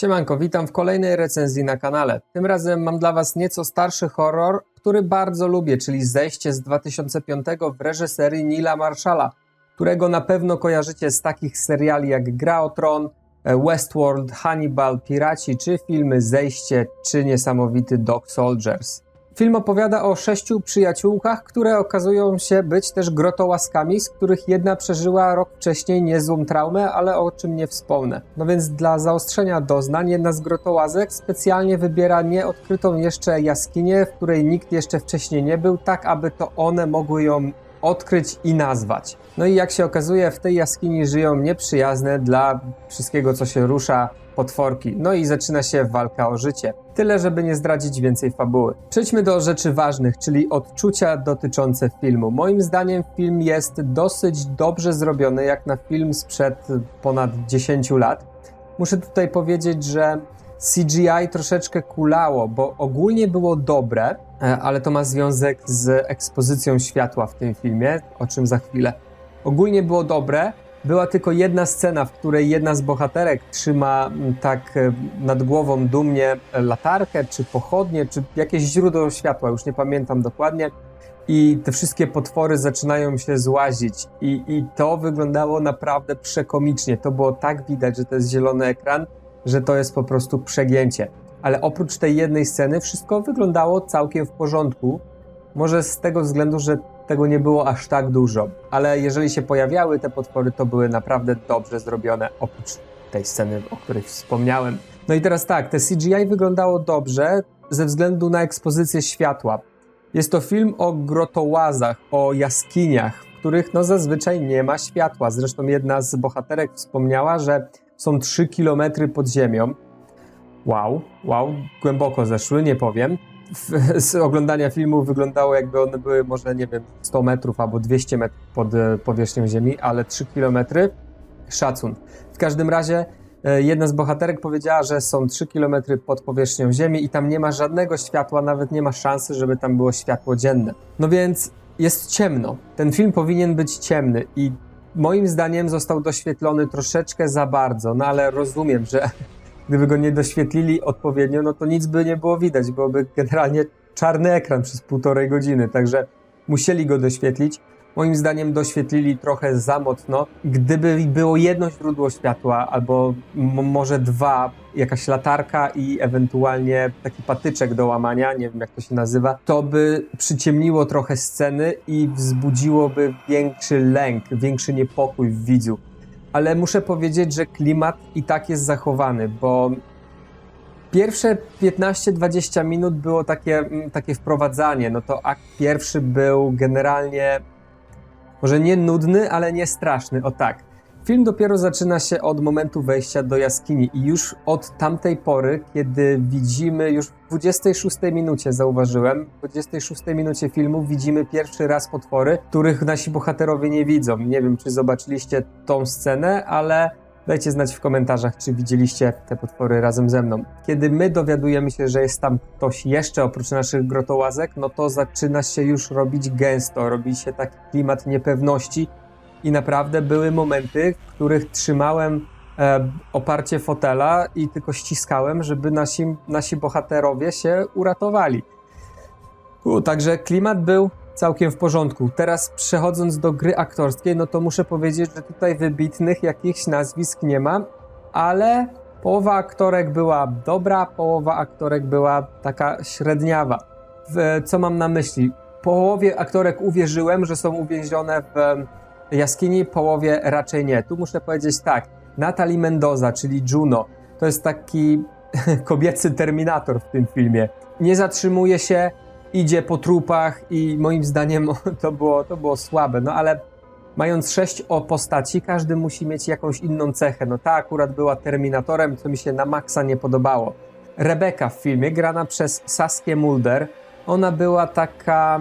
Siemanko, witam w kolejnej recenzji na kanale. Tym razem mam dla Was nieco starszy horror, który bardzo lubię, czyli Zejście z 2005 w reżyserii Nila Marshalla, którego na pewno kojarzycie z takich seriali jak Gra o Tron, e, Westworld, Hannibal, Piraci, czy filmy Zejście, czy niesamowity Dog Soldiers. Film opowiada o sześciu przyjaciółkach, które okazują się być też grotołaskami, z których jedna przeżyła rok wcześniej niezłą traumę, ale o czym nie wspomnę. No więc dla zaostrzenia doznań jedna z grotołazek specjalnie wybiera nieodkrytą jeszcze jaskinię, w której nikt jeszcze wcześniej nie był, tak aby to one mogły ją odkryć i nazwać. No i jak się okazuje, w tej jaskini żyją nieprzyjazne dla wszystkiego, co się rusza, potworki. No i zaczyna się walka o życie. Tyle, żeby nie zdradzić więcej fabuły. Przejdźmy do rzeczy ważnych, czyli odczucia dotyczące filmu. Moim zdaniem film jest dosyć dobrze zrobiony, jak na film sprzed ponad 10 lat. Muszę tutaj powiedzieć, że CGI troszeczkę kulało, bo ogólnie było dobre, e, ale to ma związek z ekspozycją światła w tym filmie, o czym za chwilę. Ogólnie było dobre, była tylko jedna scena, w której jedna z bohaterek trzyma mm, tak e, nad głową dumnie latarkę, czy pochodnie, czy jakieś źródło światła, już nie pamiętam dokładnie. I te wszystkie potwory zaczynają się złazić, i, i to wyglądało naprawdę przekomicznie. To było tak widać, że to jest zielony ekran, że to jest po prostu przegięcie. Ale oprócz tej jednej sceny, wszystko wyglądało całkiem w porządku. Może z tego względu, że tego nie było aż tak dużo, ale jeżeli się pojawiały te potwory, to były naprawdę dobrze zrobione, oprócz tej sceny, o której wspomniałem. No i teraz tak, te CGI wyglądało dobrze ze względu na ekspozycję światła. Jest to film o grotołazach, o jaskiniach, w których no zazwyczaj nie ma światła. Zresztą jedna z bohaterek wspomniała, że są 3 km pod ziemią. Wow, wow, głęboko zeszły, nie powiem z oglądania filmu wyglądało jakby one były może, nie wiem, 100 metrów albo 200 metrów pod e, powierzchnią Ziemi, ale 3 kilometry szacun. W każdym razie e, jedna z bohaterek powiedziała, że są 3 kilometry pod powierzchnią Ziemi i tam nie ma żadnego światła, nawet nie ma szansy, żeby tam było światło dzienne. No więc jest ciemno. Ten film powinien być ciemny i moim zdaniem został doświetlony troszeczkę za bardzo, no ale rozumiem, że gdyby go nie doświetlili odpowiednio, no to nic by nie było widać, byłoby generalnie czarny ekran przez półtorej godziny, także musieli go doświetlić. Moim zdaniem doświetlili trochę za mocno. Gdyby było jedno źródło światła, albo może dwa, jakaś latarka i ewentualnie taki patyczek do łamania, nie wiem jak to się nazywa, to by przyciemniło trochę sceny i wzbudziłoby większy lęk, większy niepokój w widzu ale muszę powiedzieć, że klimat i tak jest zachowany, bo pierwsze 15-20 minut było takie, takie wprowadzanie. No to akt pierwszy był generalnie może nie nudny, ale nie straszny. O tak. Film dopiero zaczyna się od momentu wejścia do jaskini i już od tamtej pory, kiedy widzimy, już w 26 minucie zauważyłem, w 26 minucie filmu widzimy pierwszy raz potwory, których nasi bohaterowie nie widzą. Nie wiem, czy zobaczyliście tą scenę, ale dajcie znać w komentarzach, czy widzieliście te potwory razem ze mną. Kiedy my dowiadujemy się, że jest tam ktoś jeszcze oprócz naszych grotołazek, no to zaczyna się już robić gęsto, robi się taki klimat niepewności, i naprawdę były momenty, w których trzymałem e, oparcie fotela i tylko ściskałem, żeby nasi, nasi bohaterowie się uratowali. U, także klimat był całkiem w porządku. Teraz przechodząc do gry aktorskiej, no to muszę powiedzieć, że tutaj wybitnych jakichś nazwisk nie ma, ale połowa aktorek była dobra, połowa aktorek była taka średniawa. W, co mam na myśli? Połowie aktorek uwierzyłem, że są uwięzione w jaskini połowie raczej nie. Tu muszę powiedzieć tak, Natalie Mendoza, czyli Juno, to jest taki kobiecy terminator w tym filmie. Nie zatrzymuje się, idzie po trupach i moim zdaniem to było, to było słabe, no ale mając sześć o postaci, każdy musi mieć jakąś inną cechę. No ta akurat była Terminatorem, co mi się na maksa nie podobało. Rebeka w filmie, grana przez Saskię Mulder, ona była taka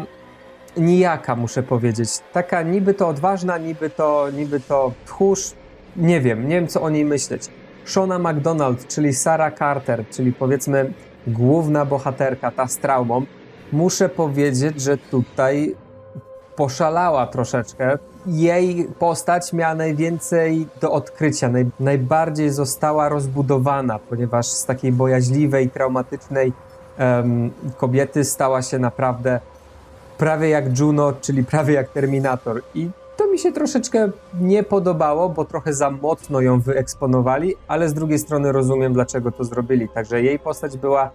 nijaka, muszę powiedzieć. Taka niby to odważna, niby to, niby to tchórz. Nie wiem, nie wiem co o niej myśleć. Shona McDonald, czyli Sarah Carter, czyli powiedzmy główna bohaterka, ta z traumą. Muszę powiedzieć, że tutaj poszalała troszeczkę. Jej postać miała najwięcej do odkrycia, naj, najbardziej została rozbudowana, ponieważ z takiej bojaźliwej, traumatycznej em, kobiety stała się naprawdę prawie jak Juno, czyli prawie jak Terminator. I to mi się troszeczkę nie podobało, bo trochę za mocno ją wyeksponowali, ale z drugiej strony rozumiem, dlaczego to zrobili. Także jej postać była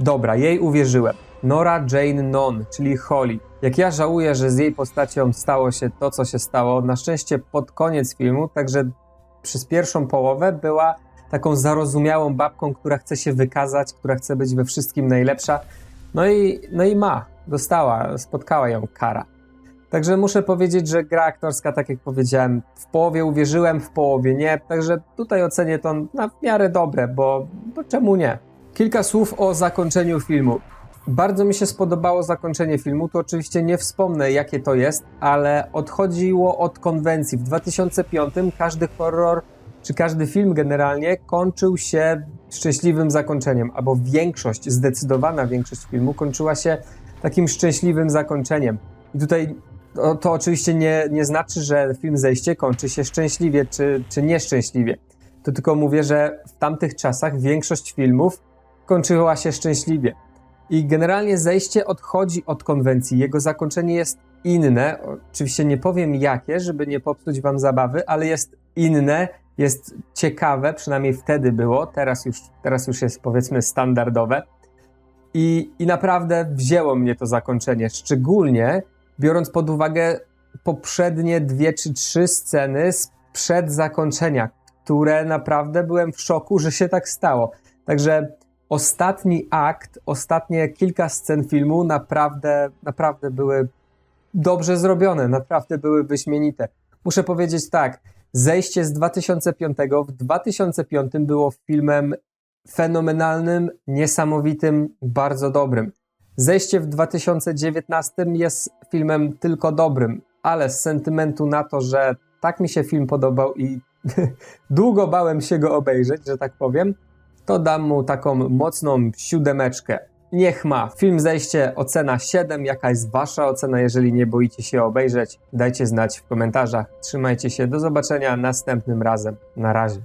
dobra, jej uwierzyłem. Nora Jane Non, czyli Holly. Jak ja żałuję, że z jej postacią stało się to, co się stało, na szczęście pod koniec filmu, także przez pierwszą połowę była taką zarozumiałą babką, która chce się wykazać, która chce być we wszystkim najlepsza. No i, no i ma, dostała, spotkała ją kara. Także muszę powiedzieć, że gra aktorska, tak jak powiedziałem, w połowie uwierzyłem, w połowie nie. Także tutaj ocenię to na w miarę dobre, bo, bo czemu nie? Kilka słów o zakończeniu filmu. Bardzo mi się spodobało zakończenie filmu. Tu oczywiście nie wspomnę, jakie to jest, ale odchodziło od konwencji. W 2005 każdy horror, czy każdy film generalnie kończył się szczęśliwym zakończeniem, albo większość, zdecydowana większość filmu kończyła się takim szczęśliwym zakończeniem. I tutaj to, to oczywiście nie, nie znaczy, że film Zejście kończy się szczęśliwie czy, czy nieszczęśliwie. To tylko mówię, że w tamtych czasach większość filmów kończyła się szczęśliwie. I generalnie Zejście odchodzi od konwencji. Jego zakończenie jest inne. Oczywiście nie powiem jakie, żeby nie popsuć wam zabawy, ale jest inne, jest ciekawe, przynajmniej wtedy było. Teraz już, teraz już jest powiedzmy standardowe. I, I naprawdę wzięło mnie to zakończenie, szczególnie biorąc pod uwagę poprzednie dwie czy trzy sceny sprzed zakończenia, które naprawdę byłem w szoku, że się tak stało. Także ostatni akt, ostatnie kilka scen filmu naprawdę, naprawdę były dobrze zrobione, naprawdę były wyśmienite. Muszę powiedzieć tak, zejście z 2005 w 2005 było filmem fenomenalnym, niesamowitym, bardzo dobrym. Zejście w 2019 jest filmem tylko dobrym, ale z sentymentu na to, że tak mi się film podobał i długo bałem się go obejrzeć, że tak powiem, to dam mu taką mocną siódemeczkę. Niech ma. Film Zejście, ocena 7. Jaka jest wasza ocena? Jeżeli nie boicie się obejrzeć, dajcie znać w komentarzach. Trzymajcie się. Do zobaczenia następnym razem. Na razie.